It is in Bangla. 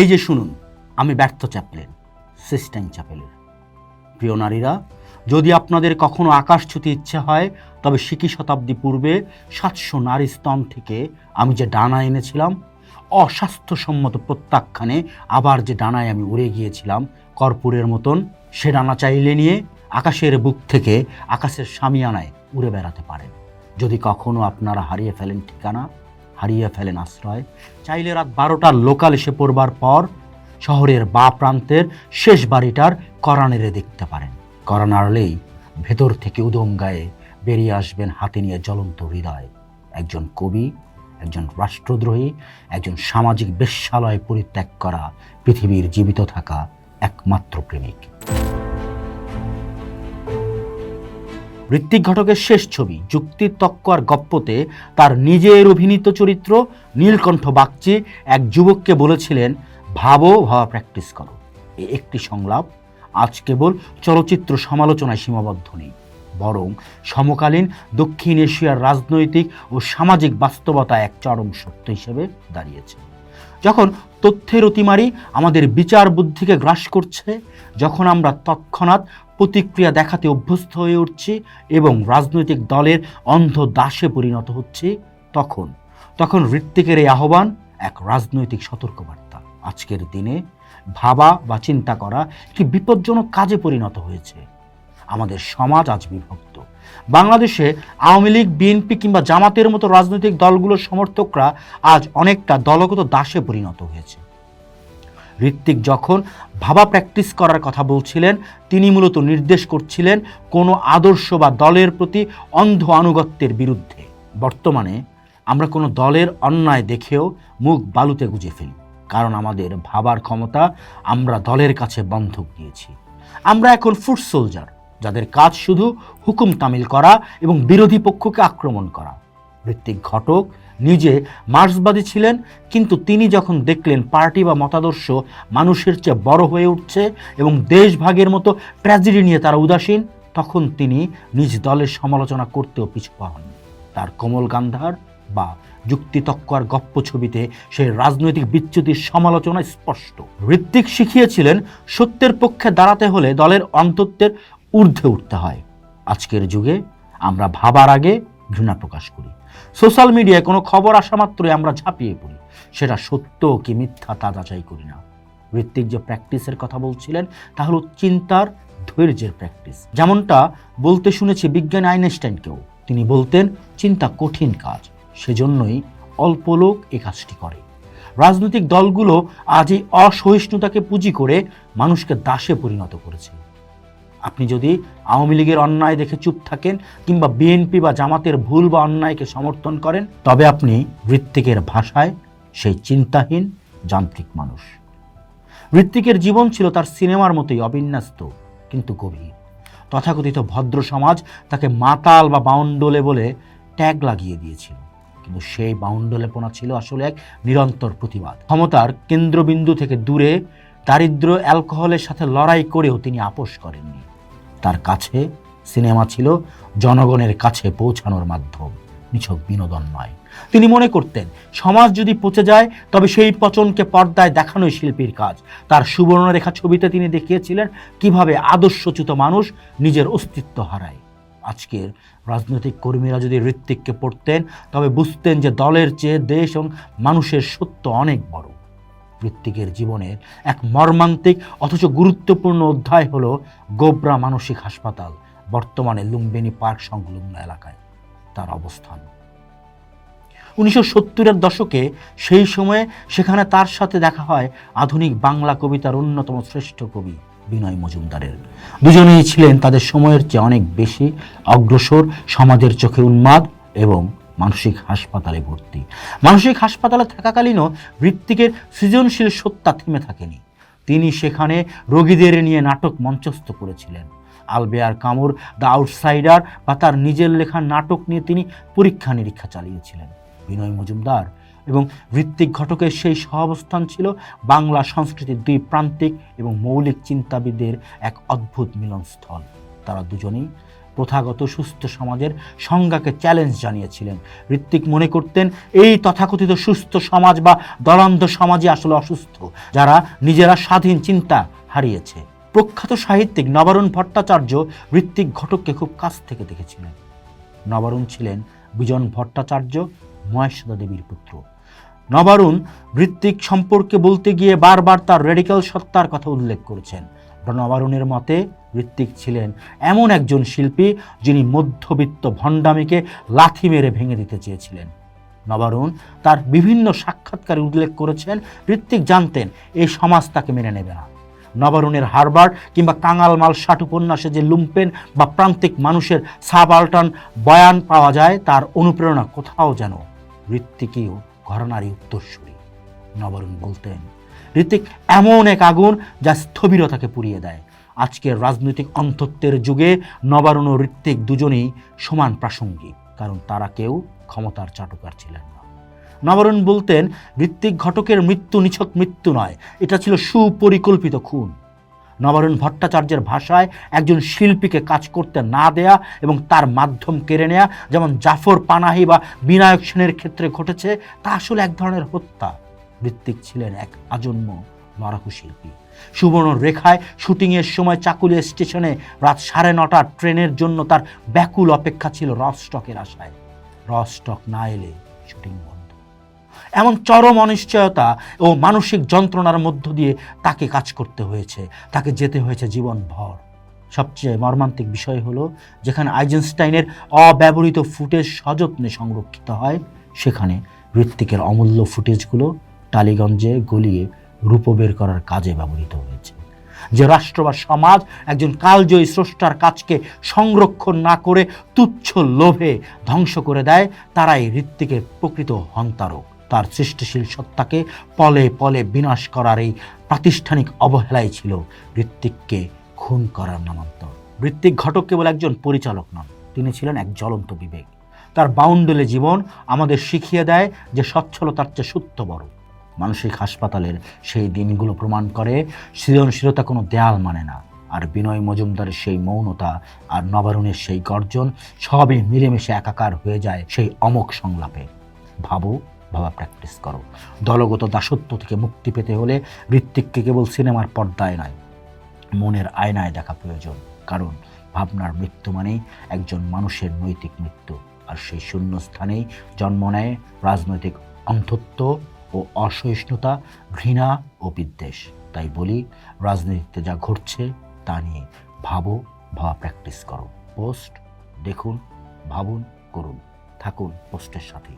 এই যে শুনুন, আমি ব্যর্থ চ্যাপলেন সিস্টাইন চ্যাপেলের। প্রিয় নারীরা, যদি আপনাদের কখনো আকাশ ছুতে ইচ্ছে হয়, তবে সিকি শতাব্দী পূর্বে সাতশো নারী স্তন থেকে আমি যে ডানা এনেছিলাম, অস্বাস্থ্যসম্মত প্রত্যাখ্যানে আবার যে ডানায় আমি উড়ে গিয়েছিলাম, কর্পূরের মতন, সে ডানা চাইলে নিয়ে আকাশের বুক থেকে আকাশের সামিয়ানায় উড়ে বেড়াতে পারেন। যদি কখনো আপনারা হারিয়ে ফেলেন ঠিকানা হারিয়ে ফেলেন আশ্রয়। চাইলে রাত বারোটার লোকাল এসে পড়বার পর শহরের বা প্রান্তের শেষ বাড়িটার করানেরে দেখতে পারেন। করান ভেতর থেকে উদম গায়ে বেরিয়ে আসবেন হাতে নিয়ে জ্বলন্ত হৃদয়। একজন কবি, একজন রাষ্ট্রদ্রোহী, একজন সামাজিক বেশ্যালয় পরিত্যাগ করা পৃথিবীর জীবিত থাকা একমাত্র প্রেমিক। ঋত্বিক ঘটকের শেষ ছবি যুক্তি তক্ক আর গপ্পতে তার নিজের অভিনীত চরিত্র নীলকণ্ঠ বাগচি এক যুবককে বলেছিলেন, ভাবো, ভাবা প্র্যাকটিস করো। এই একটি সংলাপ। আজ কেবল চলচ্চিত্র সমালোচনায় সীমাবদ্ধ নেই, বরং সমকালীন দক্ষিণ এশিয়ার রাজনৈতিক ও সামাজিক বাস্তবতা এক চরম সত্য হিসেবে দাঁড়িয়েছে। যখন তথ্যের অতিমারি আমাদের বিচার বুদ্ধিকে গ্রাস করছে, যখন আমরা তৎক্ষণাৎ প্রতিক্রিয়া দেখাতে অভ্যস্ত হয়ে উঠছি এবং রাজনৈতিক দলের অন্ধ দাসে পরিণত হচ্ছি, তখন তখন ঋত্বিকের এই আহ্বান এক রাজনৈতিক সতর্কবার্তা। আজকের দিনে ভাবা বা চিন্তা করা একটি বিপজ্জনক কাজে পরিণত হয়েছে? আমাদের সমাজ আজ বিভক্ত। বাংলাদেশে আওয়ামী লীগ, বিএনপি কিংবা জামাতের মতো রাজনৈতিক দলগুলোর সমর্থকরা আজ অনেকটা দলগত দাসে পরিণত হয়েছে। ঋত্বিক যখন ভাবা প্র্যাকটিস করার কথা বলছিলেন, তিনি মূলত নির্দেশ করছিলেন কোনো আদর্শ বা দলের প্রতি অন্ধ আনুগত্যের বিরুদ্ধে। বর্তমানে আমরা কোনো দলের অন্যায় দেখেও মুখ বালুতে গুজে ফেলি, কারণ আমাদের ভাবার ক্ষমতা আমরা দলের কাছে বন্ধক দিয়েছি। আমরা এখন ফুট সোলজার যাদের কাজ শুধু হুকুম তামিল করা এবং বিরোধী পক্ষকে আক্রমণ করা। ঋত্বিক ঘটক নিজে মার্ক্সবাদী ছিলেন, কিন্তু তিনি যখন দেখলেন পার্টি বা মতাদর্শ মানুষের চেয়ে বড় হয়ে উঠছে এবং দেশভাগের মতো ট্র্যাজেডি নিয়ে তারা উদাসীন, তখন তিনি নিজ দলের সমালোচনা করতেও পিছু পান তার কোমল গান্ধার বা যুক্তিতক্ক আর গপ্প ছবিতে সেই রাজনৈতিক বিচ্যুতির সমালোচনা স্পষ্ট। ঋত্বিক শিখিয়েছিলেন, সত্যের পক্ষে দাঁড়াতে হলে দলের অন্তত্বের ঊর্ধ্বে উঠতে হয়। আজকের যুগে আমরা ভাবার আগে ঘৃণা প্রকাশ করি। সোশ্যাল মিডিয়ায় কোনো খবর আসা মাত্রই আমরা ঝাঁপিয়ে পড়ি। সেটা সত্য কি মিথ্যা তা যাচাই করি না। ঋত্বিক যে প্র্যাকটিসের কথা বলছিলেন, তা হলো চিন্তার ধৈর্যের প্র্যাকটিস। যেমনটা বলতে শুনেছি বিজ্ঞানী আইনস্টাইনকেও। তিনি বলতেন, চিন্তা কঠিন কাজ, সেজন্যই অল্প লোক এ কাজটি করে। রাজনৈতিক দলগুলো আজ এই অসহিষ্ণুতাকে পুঁজি করে মানুষকে দাসে পরিণত করেছে। আপনি যদি আওয়ামী লীগের অন্যায় দেখে চুপ থাকেন কিংবা বিএনপি বা জামাতের ভুল বা অন্যায়কে সমর্থন করেন, তবে আপনি ঋত্বিকের ভাষায় সেই চিন্তাহীন যান্ত্রিক মানুষ। ঋত্বিকের জীবন ছিল তার সিনেমার মতোই অবিন্যস্ত কিন্তু গভীর। তথাকথিত ভদ্র সমাজ তাকে মাতাল বা বাউন্ডলে বলে ট্যাগ লাগিয়ে দিয়েছিল। কিন্তু সেই বাউন্ডলেপনা ছিল আসলে এক নিরন্তর প্রতিবাদ। ক্ষমতার কেন্দ্রবিন্দু থেকে দূরে দারিদ্র অ্যালকোহলের সাথে লড়াই করেও তিনি আপোষ করেননি। তার কাছে সিনেমা ছিল জনগণের কাছে পৌঁছানোর মাধ্যম, নিছক বিনোদন নয়। তিনি মনে করতেন, সমাজ যদি পচে যায়, তবে সেই পচনকে পর্দায় দেখানোই শিল্পীর কাজ। তার সুবর্ণরেখা ছবিতে তিনি দেখিয়েছিলেন কীভাবে আদর্শচ্যুত মানুষ নিজের অস্তিত্ব হারায়। আজকের রাজনৈতিক কর্মীরা যদি ঋত্বিককে পড়তেন, তবে বুঝতেন যে দলের চেয়ে দেশ এবং মানুষের সত্য অনেক বড়। ঋত্বিকের জীবনের এক মর্মান্তিক, অথচ গুরুত্বপূর্ণ অধ্যায় হলো গোবরা মানসিক হাসপাতাল, বর্তমানে লুম্বিনী পার্ক সংলগ্ন এলাকায়। তার অবস্থান। উনিশশো সত্তরের দশকে সেই সময়ে সেখানে তার সাথে দেখা হয় আধুনিক বাংলা কবিতার অন্যতম শ্রেষ্ঠ কবি বিনয় মজুমদারের। দুজনেই ছিলেন তাদের সময়ের চেয়ে অনেক বেশি অগ্রসর, সমাজের চোখে উন্মাদ এবং মানসিক হাসপাতালে ভর্তি। মানসিক হাসপাতালে থাকাকালীনও ঋত্বিকের সৃজনশীল সত্তা থেমে থাকেনি। তিনি সেখানে রোগীদের নিয়ে নাটক মঞ্চস্থ করেছিলেন। আলবেয়ার কামুর, দ্য আউটসাইডার বা তার নিজের লেখা নাটক নিয়ে তিনি পরীক্ষা নিরীক্ষা চালিয়েছিলেন। বিনয় মজুমদার এবং ঋত্বিক ঘটকের সেই সহাবস্থান ছিল বাংলা সংস্কৃতির দুই প্রান্তিক এবং মৌলিক চিন্তাবিদের এক অদ্ভুত মিলনস্থল। তারা দুজনেই প্রথাগত সুস্থ সমাজের সংজ্ঞাকে চ্যালেঞ্জ জানিয়েছিলেন। ঋত্বিক মনে করতেন, এই তথাকথিত সুস্থ সমাজ বা দলন্ধ সমাজই আসলে অসুস্থ, যারা নিজেরা স্বাধীন চিন্তা হারিয়েছে। প্রখ্যাত সাহিত্যিক নবারুণ ভট্টাচার্য ঋত্বিক ঘটককে খুব কাছ থেকে দেখেছিলেন। নবারুণ ছিলেন বিজন ভট্টাচার্য মহেশ্বদা দেবীর পুত্র। নবারুণ ঋত্বিক সম্পর্কে বলতে গিয়ে বারবার তার রেডিক্যাল সত্তার কথা উল্লেখ করেছেন। নবারুণের মতে ঋত্বিক ছিলেন এমন একজন শিল্পী যিনি মধ্যবিত্ত ভণ্ডামিকে লাথি মেরে ভেঙে দিতে চেয়েছিলেন। নবারুণ তার বিভিন্ন সাক্ষাৎকারে উল্লেখ করেছেন, ঋত্বিক জানতেন এই সমাজ তাকে মেনে নেবে না। নবারুণের হারবার্ড কিংবা কাঙালমাল ষাট উপন্যাসে যে লুম্পেন বা প্রান্তিক মানুষের সাবাল্টান বয়ান পাওয়া যায়, তার অনুপ্রেরণা কোথাও যেন ঋত্বিকীয় ঘরানারই উত্তরসূরি। নবারুণ বলতেন, ঋত্বিক এমন এক আগুন যা স্থবিরতাকে পুড়িয়ে দেয়। আজকের রাজনৈতিক অন্তত্বের যুগে নবারুণ ও ঋত্বিক দুজনেই সমান প্রাসঙ্গিক, কারণ তারা কেউ ক্ষমতার চাটুকার ছিলেন না। নবারুণ বলতেন, ঋত্বিক ঘটকের মৃত্যু নিছক মৃত্যু নয়, এটা ছিল সুপরিকল্পিত খুন। নবারুণ ভট্টাচার্যের ভাষায় একজন শিল্পীকে কাজ করতে না দেয়া এবং তার মাধ্যম কেড়ে নেয়া, যেমন জাফর পানাহি বা বিনায়ক সেনের ক্ষেত্রে ঘটেছে, তা আসলে এক ধরনের হত্যা। ঋত্বিক ছিলেন এক আজন্ম লড়াকু শিল্পী। সুবর্ণ রেখায় শুটিংয়ের সময় চাকুলিয়া স্টেশনে রাত সাড়ে নটার ট্রেনের জন্য তার ব্যাকুল অপেক্ষা ছিল রস্টকের আশায়। রস্টক না এলে শুটিং বন্ধ। এমন চরম অনিশ্চয়তা ও মানসিক যন্ত্রণার মধ্য দিয়ে তাকে কাজ করতে হয়েছে, তাকে যেতে হয়েছে জীবনভর। সবচেয়ে মর্মান্তিক বিষয় হলো, যেখানে আইজেনস্টাইনের অব্যবহৃত ফুটেজ সযত্নে সংরক্ষিত হয়, সেখানে ঋত্বিকের অমূল্য ফুটেজগুলো টালিগঞ্জে গলিয়ে রূপ বের করার কাজে ব্যবহৃত হয়েছে। যে রাষ্ট্র বা সমাজ একজন কালজয়ী স্রষ্টার কাজকে সংরক্ষণ না করে তুচ্ছ লোভে ধ্বংস করে দেয়, তারাই ঋত্বিকের প্রকৃত হন্তারক। তার সৃষ্টিশীল সত্তাকে পলে পলে বিনাশ করার এই প্রাতিষ্ঠানিক অবহেলাই ছিল ঋত্বিককে খুন করার নামান্তর। ঋত্বিক ঘটক কেবল একজন পরিচালক নন, তিনি ছিলেন এক জ্বলন্ত বিবেক। তার বাউন্ডেলে জীবন আমাদের শিখিয়ে দেয় যে সচ্ছলতার চেয়ে সত্য বড়। মানসিক হাসপাতালের সেই দিনগুলো প্রমাণ করে, সৃজনশীলতা কোনো দেয়াল মানে না। আর বিনয় মজুমদারের সেই মৌনতা আর নবারুণের সেই গর্জন সবই মিলেমিশে একাকার হয়ে যায় সেই অমোক সংলাপে। ভাবো, ভাবা প্র্যাকটিস করো। দলগত দাসত্ব থেকে মুক্তি পেতে হলে ঋত্বিককে কেবল সিনেমার পর্দায় নয়, মনের আয়নায় দেখা প্রয়োজন। কারণ ভাবনার মৃত্যু মানেই একজন মানুষের নৈতিক মৃত্যু। আর সেই শূন্য স্থানেই জন্ম নেয় রাজনৈতিক অন্ধত্ব ও অসহিষ্ণুতা, ঘৃণা ও বিদ্বেষ। তাই বলি, রাজনীতিতে যা ঘটছে, তা নিয়ে ভাবো, ভাবা প্র্যাকটিস করো। পোস্ট দেখুন, ভাবুন, করুন। থাকুন পোস্টের সাথে